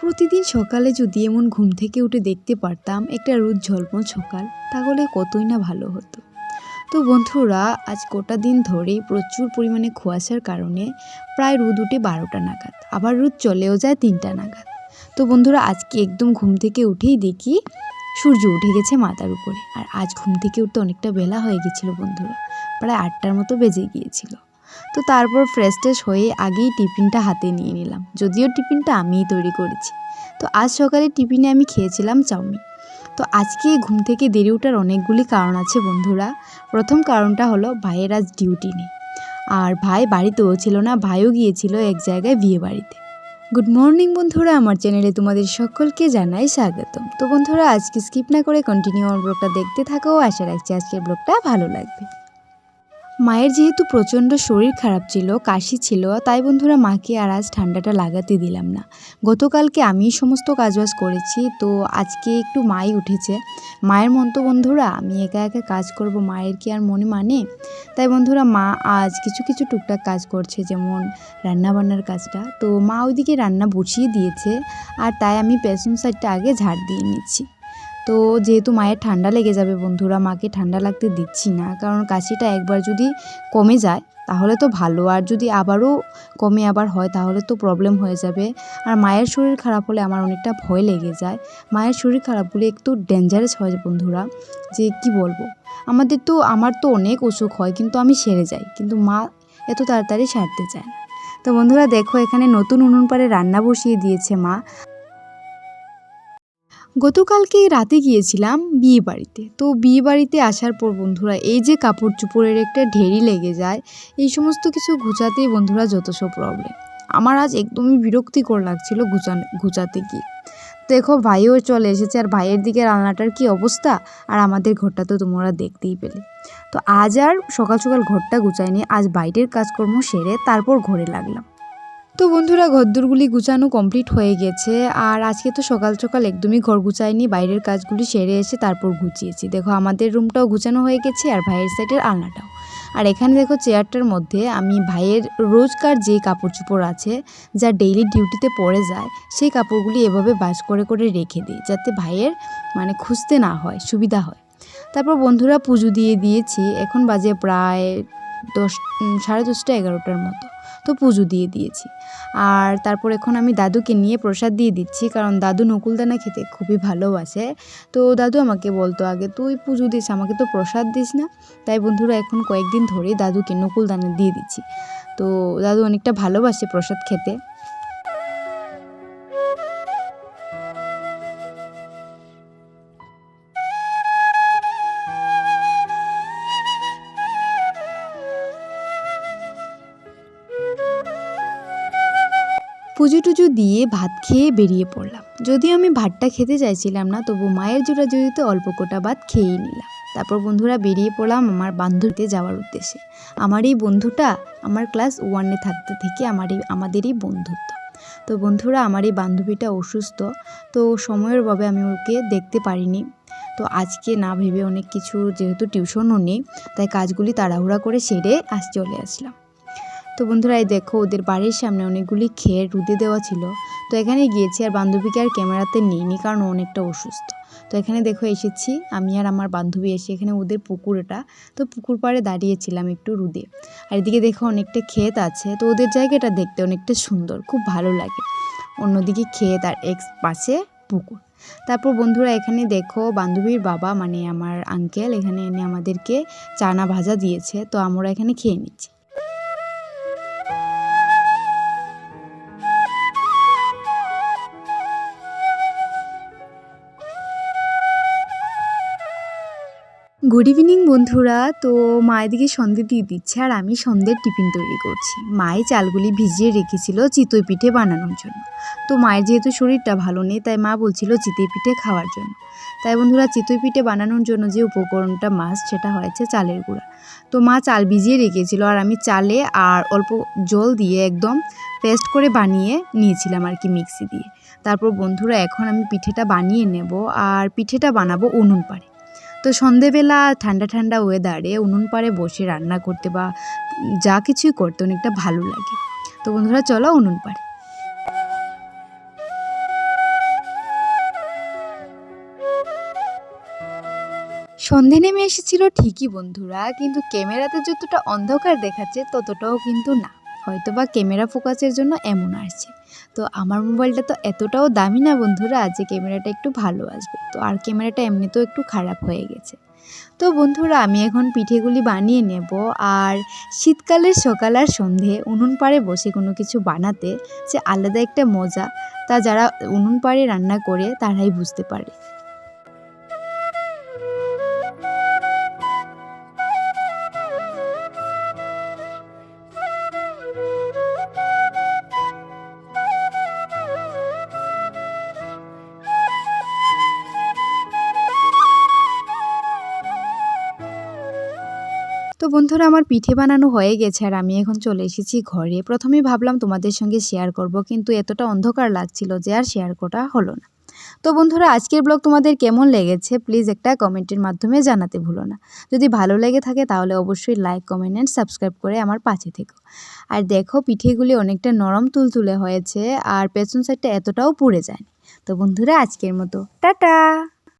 প্রতিদিন সকালে যদি এমন ঘুম থেকে উঠে দেখতে পারতাম একটা রোদ ঝলমল সকাল, তাহলে কতই না ভালো হতো। তো বন্ধুরা, আজ গোটা দিন ধরেই প্রচুর পরিমাণে কুয়াশার কারণে প্রায় রোদ উঠে বারোটা নাগাদ, আবার রোদ চলেও যায় তিনটা নাগাদ। তো বন্ধুরা, আজকে একদম ঘুম থেকে উঠেই দেখি সূর্য উঠে গেছে মাথার উপরে, আর আজ ঘুম থেকে উঠতে অনেকটা বেলা হয়ে গেছিল বন্ধুরা, প্রায় আটটার মতো বেজে গিয়েছিল। তো তারপর ফ্রেশ ট্রেশ হয়ে আগেই টিফিনটা হাতে নিয়ে নিলাম। যদিও টিফিনটা আমিই তৈরি করেছি। তো আজ সকালে টিফিনে আমি খেয়েছিলাম চাউমিন। তো আজকে ঘুম থেকে দেরি ওঠার অনেকগুলি কারণ আছে বন্ধুরা। প্রথম কারণটা হলো ভাইয়ের আজ ডিউটি নেই। আর ভাই বাড়িতেও ছিল না, ভাইও গিয়েছিল এক জায়গায় বিয়ে বাড়িতে। গুড মর্নিং বন্ধুরা, আমার চ্যানেলে তোমাদের সকলকে জানাই স্বাগতম। তো বন্ধুরা, আজকে স্কিপ না করে কন্টিনিউ আমার ব্লগটা দেখতে থাকো। আশা রাখছি আজকের ব্লগটা ভালো লাগবে। মায়ের যেহেতু প্রচণ্ড শরীর খারাপ ছিল, কাশি ছিল, তাই বন্ধুরা মাকে আর আজ ঠান্ডাটা লাগাতে দিলাম না। গতকালকে আমি সমস্ত কাজবাজ করেছি, তো আজকে একটু মাই উঠেছে। মায়ের মন তো বন্ধুরা, আমি একা একা কাজ করব, মায়ের কি আর মনে মানে? তাই বন্ধুরা মা আজ কিছু কিছু টুকটাক কাজ করছে, যেমন রান্না বান্নার কাজটা। তো মা ওইদিকে রান্না বসিয়ে দিয়েছে, আর তাই আমি পেছন সাইডটা আগে ঝাড় দিয়ে নিচ্ছি। তো যেহেতু মায়ের ঠান্ডা লেগে যাবে বন্ধুরা, মাকে ঠান্ডা লাগতে দিচ্ছি না। কারণ কাশিটা একবার যদি কমে যায়, তাহলে তো ভালো। আর যদি আবারও কমে আবার হয়, তাহলে তো প্রবলেম হয়ে যাবে। আর মায়ের শরীর খারাপ হলে আমার অনেকটা ভয় লেগে যায়। মায়ের শরীর খারাপ হলে একটু ডেঞ্জারাস হয় বন্ধুরা। যে কি বলব? আমাদের তো, আমার তো অনেক অসুখ হয়, কিন্তু আমি সেরে যাই। কিন্তু মা এত তাড়াতাড়ি সারতে চায় তো বন্ধুরা, দেখো এখানে নতুন উনুন পাড়ে রান্না বসিয়ে দিয়েছে মা। গতকালকে রাতে গিয়েছিলাম বিয়ে বাড়িতে তো বিয়ে বাড়িতে আসার পর বন্ধুরা, এই যে কাপড় চোপড়ের একটা ঢেরি লেগে যায়, এই সমস্ত কিছু গুছাতেই বন্ধুরা যত সব প্রবলেম আমার আজ একদমই বিরক্তিকর লাগছিল গুছান, গুছাতে গিয়ে। দেখো, ভাইও চলে এসেছে আর ভাইয়ের দিকে রান্নাটার কি অবস্থা? আর আমাদের ঘরটা তো তোমরা দেখতেই পেলে। তো আজ আর সকাল সকাল ঘরটা গুছাইনি, আজ বাইরের কাজকর্ম সেরে তারপর ঘরে লাগলাম। তো বন্ধুরা, ঘরদোরগুলি গুছানো কমপ্লিট হয়ে গেছে। আর আজকে তো সকাল সকাল একদমই ঘর গুছাইনি, বাইরের কাজগুলি সেরে এসে তারপর গুছিয়েছি। দেখো, আমাদের রুমটাও গুছানো হয়ে গেছে আর ভাইয়ের সাইডের আলনাটাও। আর এখানে দেখো চেয়ারটার মধ্যে আমি ভাইয়ের রোজকার যে কাপড় চোপড় আছে, যা ডেইলি ডিউটিতে পরে যায়, সেই কাপড়গুলি এভাবে বাস করে করে রেখে দিই, যাতে ভাইয়ের মানে খুঁজতে না হয়, সুবিধা হয়। তারপর বন্ধুরা পুজো দিয়ে দিয়েছি, এখন বাজে প্রায় দশ সাড়ে দশটা এগারোটার মতো। তো পুজো দিয়ে দিয়েছি। আর তারপর এখন আমি দাদুকে নিয়ে প্রসাদ দিয়ে দিচ্ছি, কারণ দাদু নকুলদানা খেতে খুবই ভালোবাসে। তো দাদু আমাকে বলতো, আগে তুই পুজো দিস, আমাকে তো প্রসাদ দিস না। তাই বন্ধুরা এখন কয়েকদিন ধরেই দাদুকে নকুলদানা দিয়ে দিচ্ছি। তো দাদু অনেকটা ভালোবাসে প্রসাদ খেতে। পুজো টুজো দিয়ে ভাত খেয়ে বেরিয়ে পড়লাম। যদিও আমি ভাতটা খেতে চাইছিলাম না, তবু মায়ের জোড়া জড়িতে অল্প কোটা ভাত খেয়েই নিলাম। তারপর বন্ধুরা বেরিয়ে পড়লাম আমার বান্ধবীতে যাওয়ার উদ্দেশ্যে। আমার এই বন্ধুটা আমার ক্লাস ওয়ানে থাকতে থেকে আমার এই, আমাদেরই বন্ধুত্ব। তো বন্ধুরা, আমার এই বান্ধবীটা অসুস্থ, তো সময়ের অভাবে আমি ওকে দেখতে পারিনি। তো আজকে না ভেবে অনেক কিছু, যেহেতু টিউশনও নেই, তাই কাজগুলি তাড়াহুড়া করে সেরে আজ চলে আসলাম। তো বন্ধুরা এই দেখো, ওদের বাড়ির সামনে অনেকগুলি খেয়ে রুদে দেওয়া ছিল। তো এখানে গিয়েছি আর বান্ধবীকে আর ক্যামেরাতে নিইনি কারণ অনেকটা অসুস্থ। তো এখানে দেখো এসেছি, আমি আর আমার বান্ধবী এসে এখানে ওদের পুকুর এটা। তো পুকুর পাড়ে দাঁড়িয়েছিলাম একটু রুদে আর এদিকে দেখো অনেকটা ক্ষেত আছে, তো ওদের জায়গাটা দেখতে অনেকটা সুন্দর, খুব ভালো লাগে। অন্যদিকে ক্ষেত আর এক্স পাশে পুকুর। তারপর বন্ধুরা এখানে দেখো বান্ধবীর বাবা মানে আমার আঙ্কেল এখানে এনে আমাদেরকে চানা ভাজা দিয়েছে। তো আমরা এখানে খেয়ে নিচ্ছি। গুড ইভিনিং বন্ধুরা। তো মা এদিকে সন্ধে দিয়ে দিচ্ছে আর আমি সন্ধ্যের টিফিন তৈরি করছি। মায়ে চালগুলি ভিজিয়ে রেখেছিল চিতই পিঠে বানানোর জন্য। তো মায়ের যেহেতু শরীরটা ভালো নেই, তাই মা বলছিল চিতই পিঠে খাওয়ার জন্য। তাই বন্ধুরা, চিতই পিঠে বানানোর জন্য যে উপকরণটা মাস্ট সেটা হয়েছে চালের গুঁড়া। তো মা চাল ভিজিয়ে রেখেছিল আর আমি চালে আর অল্প জল দিয়ে একদম পেস্ট করে বানিয়ে নিয়েছিলাম আর কি মিক্সি দিয়ে। তারপর বন্ধুরা, এখন আমি পিঠেটা বানিয়ে নেব আর পিঠেটা বানাবো উনুন পাড়ে। তো সন্ধেবেলা ঠান্ডা ঠান্ডা ওয়েদারে উনুন পাড়ে বসে রান্না করতে বা যা কিছুই করতে অনেকটা ভালো লাগে। তো বন্ধুরা, চলো উনুন পাড়ে। সন্ধে নেমে এসেছিল ঠিকই বন্ধুরা, কিন্তু ক্যামেরাতে যতটা অন্ধকার দেখাচ্ছে ততটাও কিন্তু না। হয়তো বা ক্যামেরা ফোকাসের জন্য এমন আসছে। তো আমার মোবাইলটা তো এতটাও দামি না বন্ধুরা যে ক্যামেরাটা একটু ভালো আসবে। তো আর ক্যামেরাটা এমনিতেও একটু খারাপ হয়ে গেছে। তো বন্ধুরা আমি এখন পিঠেগুলি বানিয়ে নেব আর শীতকালের সকাল আর সন্ধে উনুন পাড়ে বসে কোনো কিছু বানাতে যে আলাদা একটা মজা তা যারা উনুন পাড়ে রান্না করে তারাই বুঝতে পারে। বন্ধুরা, আমার পিঠে বানানো হয়ে গেছে আর আমি এখন চলে এসেছি ঘরে। প্রথমে ভাবলাম তোমাদের সঙ্গে শেয়ার করব, কিন্তু এতটা অন্ধকার লাগছিল যে আর শেয়ার করা হলো না। তো বন্ধুরা, আজকের ব্লগ তোমাদের কেমন লেগেছে প্লিজ একটা কমেন্টের মাধ্যমে জানাতে ভুলো না। যদি ভালো লেগে থাকে তাহলে অবশ্যই লাইক কমেন্ট অ্যান্ড সাবস্ক্রাইব করে আমার পাশে থেকো। আর দেখো, পিঠেগুলি অনেকটা নরম তুলতুলে হয়েছে আর পেছন সাইডটা এতটাও পুড়ে যায়নি। তো বন্ধুরা, আজকের মতো। টাটা!